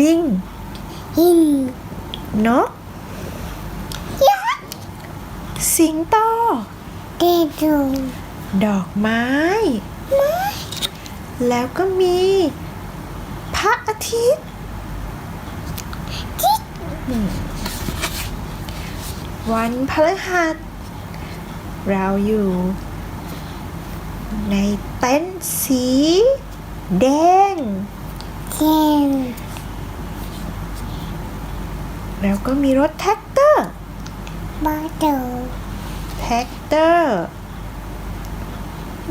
ลิงหินนกยักษ์สิงโตเกดูดอกไม้ แล้วก็มี พระอาทิตย์อืมวันพฤหัส เราอยู่ ในเต็นท์สีแดง เกน แล้วก็มีรถแท็กเตอร์บาดูแท็กเตอร์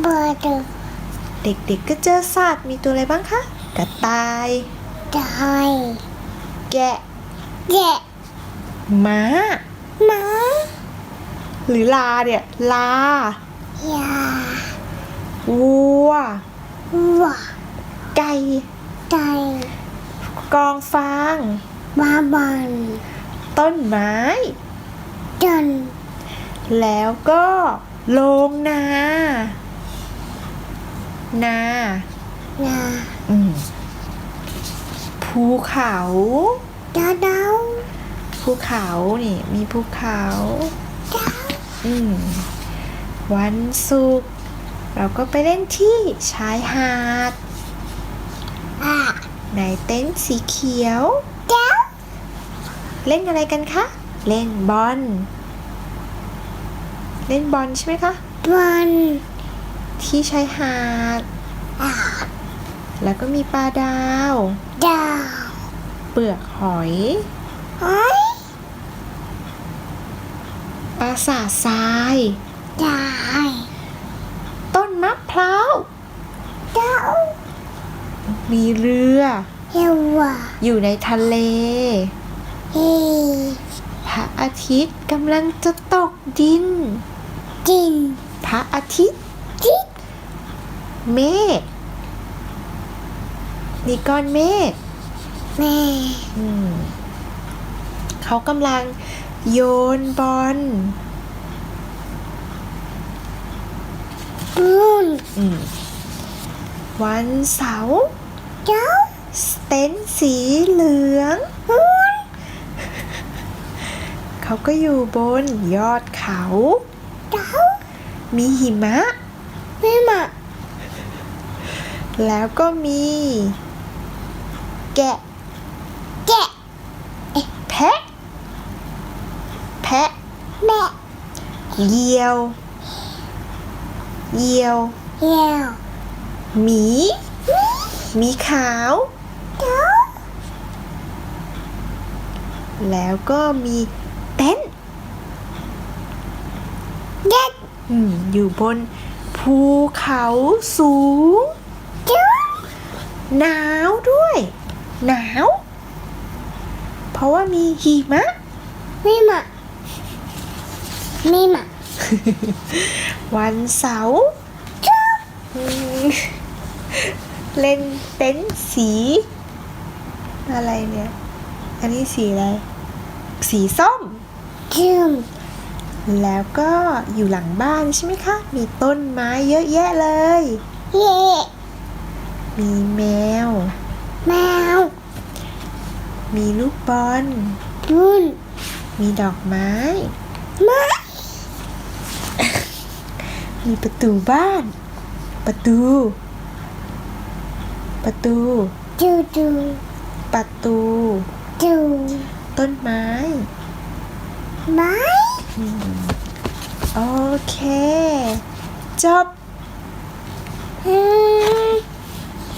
บาดูเด็กๆก็เจอสัตว์มีตัวอะไรบ้างคะ กระต่ายได้แกะ แกะม้าหมาหรือลาเนี่ย ลา ยา วัว วัว ไก่ ไก่ กองฟาง บาบันต้นไม้ จน แล้วก็โรงนา นา นาอืมภูเขาดาดาวภูเขานี่ มีภูเขาดาวอืมวันศุกร์เราก็ไปเล่นที่ชายหาดอะในเต็นท์สีเขียวดาว เล่นอะไรกันคะ เล่นบอล เล่นบอลใช่ไหมคะ บอล ที่ชายหาดอะแล้วก็มีปลาดาว ดาว เปลือกหอยเฮ้ยปราสาททรายได้ต้นมะพร้าวดาวมีเรือ เฮวะอยู่ในทะเล เฮพระอาทิตย์กำลังจะตกดินจินพระอาทิตย์จิกเมฆนี่ก้อนเมฆแม่อืมเขากำลังโยนบอลมูนอืมวันเสาร์ดาวสเต็นท์สีเหลืองมูน เขาก็อยู่บนยอดเขาดาวมีหิมะ ไม่มาแล้วก็มี แกะ แกะ แพะ แพะ แม่เหยี่ยว เหยี่ยว เหี่ยว หมี หมีขาวดาวแล้วก็มี เต็นท์เด็กอืมอยู่บนภูเขาสูงดาวหนาวด้วย หนาว เพราะว่ามีหิมะไม่มาไม่มาวันเสาร์อืมเล่นเต็นท์สี อะไรเนี่ย อันนี้สีอะไร สีส้ม จืมแล้วก็อยู่หลังบ้านใช่ไหมคะ มีต้นไม้เยอะแยะเลย เย่มีแมว แมว มีลูกบอลมูนมีดอกไม้มามีประตูบ้าน ประตู ประตู จูจูประตู จู ต้นไม้ ไม้โอเค จบอืม